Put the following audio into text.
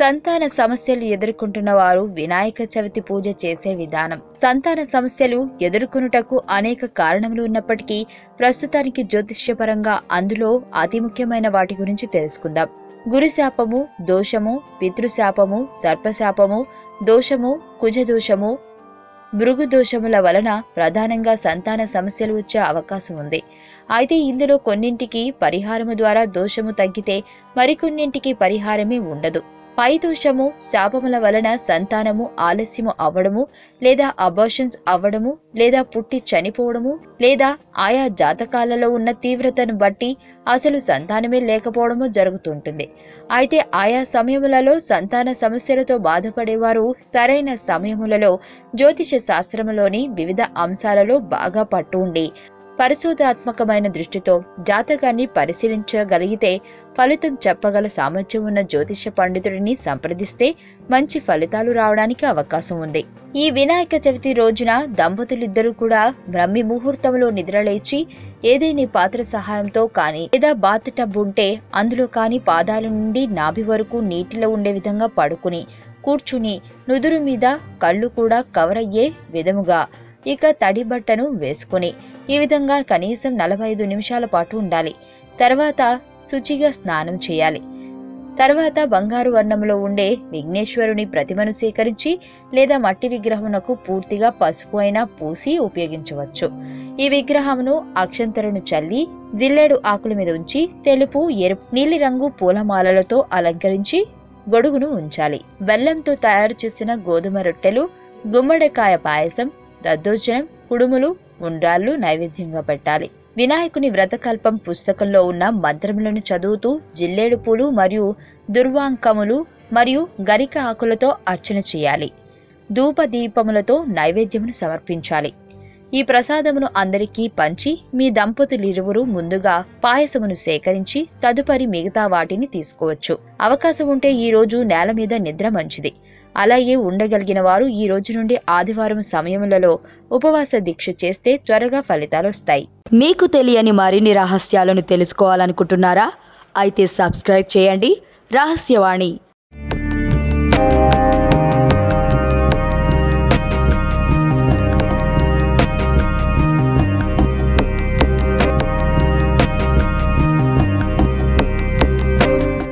సంతాన సమస్యలు ఎదుర్కొంటున్న వారు వినాయక చవితి పూజ చేసే విధానం. సంతాన సమస్యలు ఎదుర్కొనుటకు అనేక కారణములు ఉన్నప్పటికీ ప్రస్తుతానికి జ్యోతిష్యపరంగా అందులో అతి ముఖ్యమైన వాటి గురించి తెలుసుకుందాం. గురుశాపము దోషము పితృశాపము సర్పశాపము దోషము కుజదోషము భృగు దోషముల వలన ప్రధానంగా సంతాన సమస్యలు వచ్చే అవకాశం ఉంది. అయితే ఇందులో కొన్నింటికి పరిహారము ద్వారా దోషము తగ్గితే మరికొన్నింటికి పరిహారమే ఉండదు. పైదోషము శాపముల వలన సంతానము ఆలస్యము అవ్వడము లేదా అబార్షన్స్ అవ్వడము లేదా పుట్టి చనిపోవడము లేదా ఆయా జాతకాలలో ఉన్న తీవ్రతను బట్టి అసలు సంతానమే లేకపోవడము జరుగుతుంటుంది. అయితే ఆయా సమయములలో సంతాన సమస్యలతో బాధపడేవారు సరైన సమయములలో జ్యోతిష శాస్త్రములోని వివిధ అంశాలలో బాగా పట్టు ఉండి పరిశోధాత్మకమైన దృష్టితో జాతకాన్ని పరిశీలించగలిగితే ఫలితం చెప్పగల సామర్థ్యం ఉన్న జ్యోతిష పండితుడిని సంప్రదిస్తే మంచి ఫలితాలు రావడానికి అవకాశం ఉంది. ఈ వినాయక చవితి రోజున దంపతులిద్దరూ కూడా బ్రహ్మి ముహూర్తంలో నిద్రలేచి ఏదైనా పాత్ర సహాయంతో కానీ లేదా బాత్ టబ్ ఉంటే అందులో కానీ పాదాల నుండి నాభి వరకు నీటిలో ఉండే విధంగా పడుకుని కూర్చుని నుదురు మీద కళ్ళు కూడా కవర్ అయ్యే విధముగా ఇక తడి బట్టను వేసుకుని ఈ విధంగా కనీసం నలభై ఐదు నిమిషాల పాటు ఉండాలి. తర్వాత శుచిగా స్నానం చేయాలి. తర్వాత బంగారు వర్ణంలో ఉండే విఘ్నేశ్వరుని ప్రతిమను సేకరించి లేదా మట్టి విగ్రహమునకు పూర్తిగా పసుపు అయినా పూసి ఉపయోగించవచ్చు. ఈ విగ్రహమును అక్షంతరను చల్లి జిల్లేడు ఆకుల మీద ఉంచి తెలుపు ఎరుపు నీలిరంగు పూలమాలలతో అలంకరించి గొడుగును ఉంచాలి. బెల్లంతో తయారు చేసిన గోధుమ రొట్టెలు గుమ్మడికాయ పాయసం దద్దోజనం కుడుములు ఉండ్రాళ్ళు నైవేద్యంగా పెట్టాలి. వినాయకుని వ్రతకల్పం పుస్తకంలో ఉన్న మంత్రములను చదువుతూ జిల్లేడు పూలు మరియు దుర్వాంకములు మరియు గరిక ఆకులతో అర్చన చేయాలి. ధూప దీపములతో నైవేద్యమును సమర్పించాలి. ఈ ప్రసాదమును అందరికీ పంచి మీ దంపతులిరువురు ముందుగా పాయసమును సేకరించి తదుపరి మిగతా వాటిని తీసుకోవచ్చు. అవకాశం ఉంటే ఈ రోజు నేల మీద నిద్ర మంచిది. అలాగే ఉండగలిగిన వారు ఈ రోజు నుండి ఆదివారం సమయములలో ఉపవాస దీక్ష చేస్తే త్వరగా ఫలితాలు వస్తాయి. మీకు తెలియని మరిన్ని రహస్యాలను తెలుసుకోవాలనుకుంటున్నారా? అయితే సబ్స్క్రైబ్ చేయండి. రహస్యవాణి